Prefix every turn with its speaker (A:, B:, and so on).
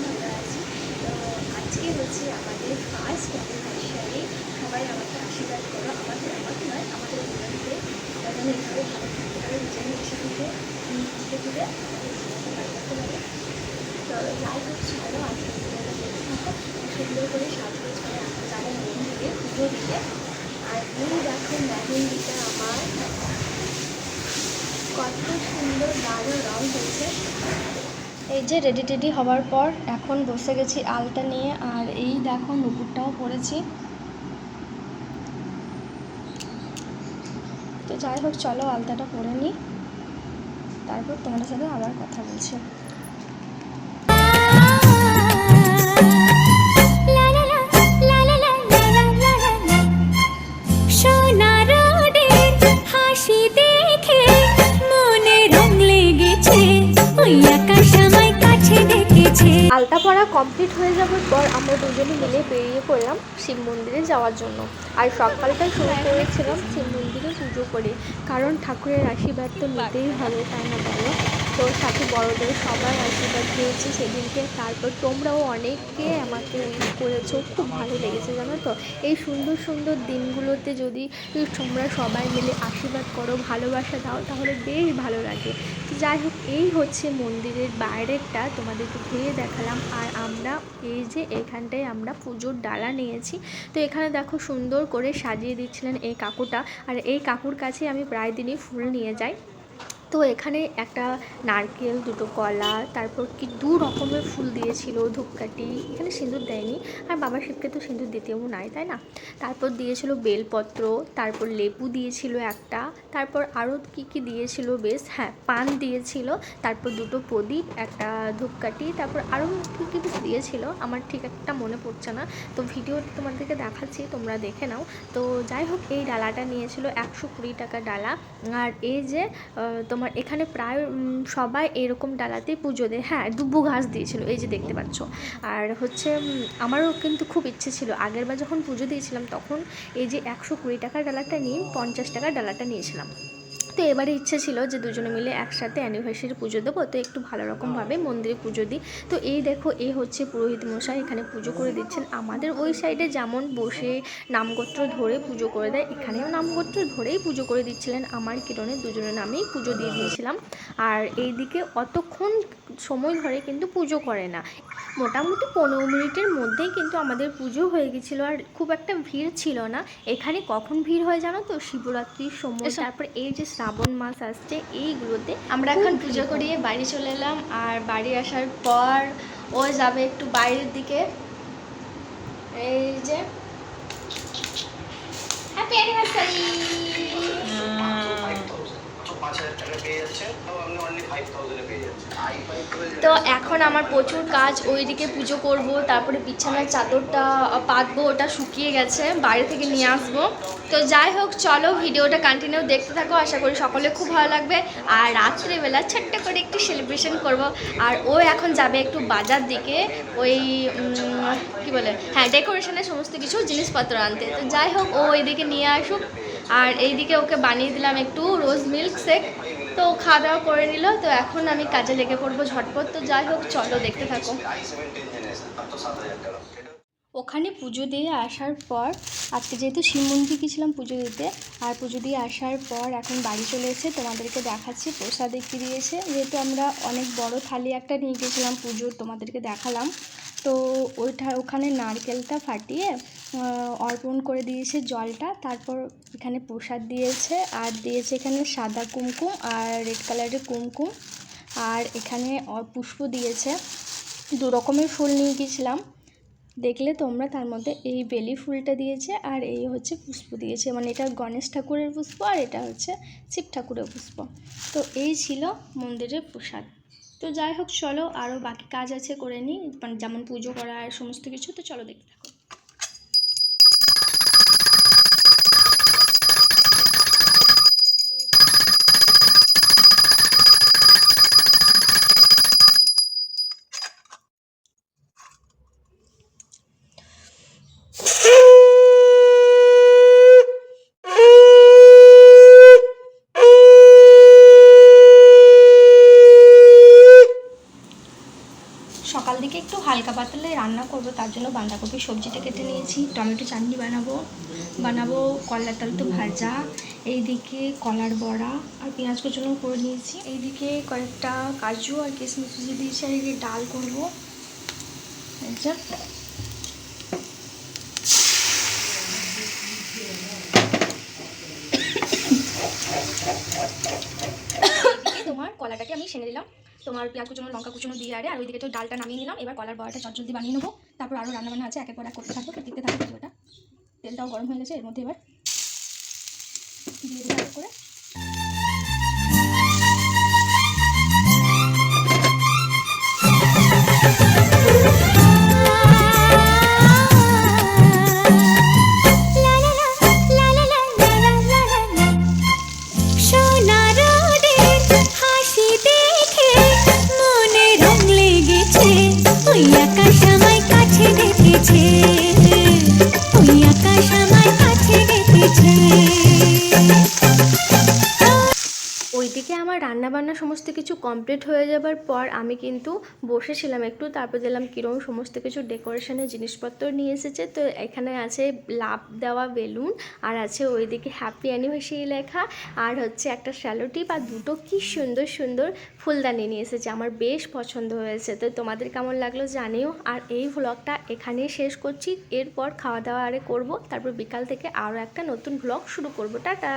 A: ভালো আছি তো আজকে হচ্ছে আমাদের ফার্স্ট অ্যানিভার্সারি সবাই আমাকে আশীর্বাদ করো আমাদের আমাকে নয় আমাদের দুজনকে যেন এইভাবে ভালো থাকতে পারে দুজনে এসে থেকে আমাদের জীবনকে ভালো রাখতে তো যাই হোক চলো আজকে সুন্দর করে সাজগোজ করে আমরা যারা মন্দিরে পুজো দিতে আর এই দেখো মেহেন্দিটা আমার কত সুন্দর গাঢ় রং হয়েছে। এই যে রেডি টেডি হওয়ার পর এখন বসে গেছি আলটা নিয়ে, আর এই দেখো নুপুরটাও পরেছি তো যাই হোক, চলো আলতাটা পরে নিই। তারপর তোমাদের সাথে আবার কথা বলছি। আলতা পড়া কমপ্লিট হয়ে যাওয়ার পর আমরা দুজনে মিলে বেরিয়ে পড়লাম শিব মন্দিরে যাওয়ার জন্য। আর সকালটা শুরু করেছিলাম শিব মন্দিরে পুজো করে। কারণ ঠাকুরের আশীর্বাদ তো নিতেই হবে, তাই না বলো? তো সাথে বড়দের সবার আশীর্বাদ পেয়েছি সেদিনকে। তারপর তোমরাও অনেকে আমাকে উইশ করেছ। খুব ভালো লেগেছে, জানো তো? এই সুন্দর সুন্দর দিনগুলোতে যদি তোমরা সবাই মিলে আশীর্বাদ করো, ভালোবাসা দাও, তাহলে বেশ ভালো লাগে। যাই হোক, এই হচ্ছে মন্দিরের বাইরেরটা। তোমাদেরকে ঘুরিয়ে দেখালাম। আর আমরা এই যে এখানটায় আমরা পুজোর ডালা নিয়েছি। তো এখানে দেখো সুন্দর করে সাজিয়ে দিচ্ছিলেন এই কাকুটা। আর এই কাকুর কাছে আমি প্রায় দিনই ফুল নিয়ে যাই। তো এখানে একটা নারকেল দুটো কলা তারপর কি দু রকমের ফুল দিয়েছিল ধূপকাঠি। এখানে সিঁদুর দেয়নি। আর বাবা শিবকে তো সিঁদুর দিতেও নাই তাই না? তারপর দিয়েছিল বেলপত্র তারপর লেবু দিয়েছিল একটা তারপর আরও কি কি দিয়েছিল বেশ? হ্যাঁ পান দিয়েছিল তারপর দুটো প্রদীপ একটা ধূপকাঠি তারপর আরও কী কী বেশ দিয়েছিল আমার ঠিক একটা মনে পড়ছে না। তো ভিডিও তোমাদেরকে দেখাচ্ছি তোমরা দেখে নাও। তো যাই হোক এই ডালাটা নিয়েছিল একশো কুড়ি টাকা ডালা। আর এই যে আহ, তোমার এখানে প্রায় সবাই এরকম ডালাতেই পুজো দেয়। হ্যাঁ দুব্বু ঘাস দিয়েছিল, এই যে দেখতে পাচ্ছ। আর হচ্ছে আমারও কিন্তু খুব ইচ্ছে ছিল। আগের বার যখন পুজো দিয়েছিলাম, তখন এই যে একশো কুড়ি টাকার ডালাটা নিয়ে পঞ্চাশ টাকার ডালাটা নিয়েছিলাম। তো এবারে ইচ্ছে ছিল যে দুজনে মিলে একসাথে অ্যানিভার্সারি পুজো দেবো তো একটু ভালো রকমভাবে মন্দিরে পুজো দিই। তো এই দেখো এ হচ্ছে পুরোহিত মশাই এখানে পুজো করে দিচ্ছেন। আমাদের ওই সাইডে যেমন বসে নামগোত্র ধরে পুজো করে দেয় এখানেও নামগোত্র ধরেই পুজো করে দিচ্ছিলেন। আমার কিরণের দুজনের নামেই পুজো দিয়ে দিয়েছিলাম। আর এইদিকে অতক্ষণ সময় ধরে কিন্তু পুজো করে না। মোটামুটি পনেরো মিনিটের মধ্যেই কিন্তু আমাদের পুজো হয়ে গেছিল আর খুব একটা ভিড় ছিল না। এখানে কখন ভিড় হয় জানো তো? শিবরাত্রির সময়। তারপর এই যে শ্রাবণ মাস আসছে এইগুলোতে আমরা এখন পুজো করিয়ে বাড়ি চলে এলাম আর বাড়ি আসার পর ও যাবে একটু বাইরের দিকে। এই যে। হ্যাপি অ্যানিভার্সারি
B: পাঁচ হাজার টাকা পেয়ে যাচ্ছে। তাও আপনি অনলি ফাইভ থাউজেন্ডে পেয়ে যাচ্ছেন আই ফাইভ
A: তো এখন আমার প্রচুর কাজ ওইদিকে পুজো করব তারপরে বিছানার চাদরটা পাতবো ওটা শুকিয়ে গেছে বাইরে থেকে নিয়ে আসব। তো যাই হোক চলো ভিডিওটা কন্টিনিউ দেখতে থাকো আশা করি সকলে খুব ভালো লাগবে। আর রাত্রেবেলা ছোট্ট করে একটু সেলিব্রেশন করব। আর ও এখন যাবে একটু বাজার দিকে ওই কি বলে? হ্যাঁ ডেকোরেশনের সমস্ত কিছু জিনিসপত্র আনতে। তো যাই হোক ও ওইদিকে নিয়ে আসুক। আর এইদিকে ওকে বানিয়ে দিলাম একটু রোজ মিল্ক শেক। তো খাওয়া দাওয়া করে নিল। তো এখন আমি কাজে লেগে পড়ব ঝটপট। তো যাই হোক, চলো দেখতে থাকো। ওখানে পুজো দিয়ে আসার পর, আজকে যেহেতু শিব মন্দির গেছিলাম পুজো দিতে, আর পুজো দিয়ে আসার পর এখন বাড়ি চলে এসে তোমাদেরকে দেখাচ্ছি, প্রসাদে কী দিয়েছে। যেহেতু আমরা অনেক বড় থালি একটা নিয়ে গেছিলাম পুজো তোমাদেরকে দেখালাম। তো ওইটা ওখানে নারকেলটা ফাটিয়ে অর্পণ করে দিয়েছে জলটা, তারপর এখানে প্রসাদ দিয়েছে, আর দিয়েছে এখানে সাদা কুমকুম আর রেড কালারের কুমকুম, আর এখানে পুষ্প দিয়েছে। দু রকমের ফুল নিয়ে গেছিলাম দেখলে তোমরা তার মধ্যে এই বেলি ফুলটা দিয়েছে আর এই হচ্ছে পুষ্প দিয়েছে। মানে এটা গণেশ ঠাকুরের পুষ্প আর এটা হচ্ছে শিব ঠাকুরের পুষ্প। তো এই ছিল মন্দিরের প্রসাদ। তো যাই হোক, চলো আরও বাকি কাজ আছে করে নিই। মানে যেমন পুজো করা আর সমস্ত কিছু, তো চলো দেখতে থাকো সকাল দিকে একটু হালকা পাতলে রান্না করব, তার জন্য বাঁধাকপি সবজিটা কেটে নিয়েছি। টমেটো চাটনি বানাবো বানাবো, কলার তাল তো ভাজা, এইদিকে কলার বড়া আর পেঁয়াজ কুচনো করে নিয়েছি। এইদিকে কয়েকটা কাজু আর কিশমিশ কুচি দিয়েছি আর এদিকে ডাল করব। তোমার কলাটাকে আমি সেনে দিলাম। তোমার পেঁয়াজ কুচুনো লঙ্কা কুচুনো দিয়ে আরে, আর ওইদিকে তো ডালটা নামিয়ে নিলাম। এবার কলার বড়াটা চটজলদি বানিয়ে নেব। তারপর আরও রান্নাবান্না আছে, একের পর এক করতে থাকব দেখতে থাকব তেলটাও গরম হয়ে গেছে, এর মধ্যে এবার দিয়ে করে।
C: ওই
A: সমস্ত কিছু কমপ্লিট হয়ে যাবার পর আমি কিন্তু বসেছিলাম একটু, তারপর দিলাম কীরকম সমস্ত কিছু ডেকোরেশনের জিনিসপত্র নিয়ে এসেছে। তো এখানে আছে লাভ দেওয়া বেলুন, আর আছে ওইদিকে হ্যাপি অ্যানিভার্সারি লেখা, আর হচ্ছে একটা স্যালোটিপ আর দুটো কি সুন্দর সুন্দর ফুলদানি নিয়ে এসেছে। আমার বেশ পছন্দ হয়েছে। তো তোমাদের কেমন লাগল জানিও। আর এই ভ্লগটা এখানেই শেষ করছি। এরপর খাওয়া দাওয়া আরে করব। তারপর বিকাল থেকে আরও একটা নতুন ভ্লগ শুরু করব। টাটা!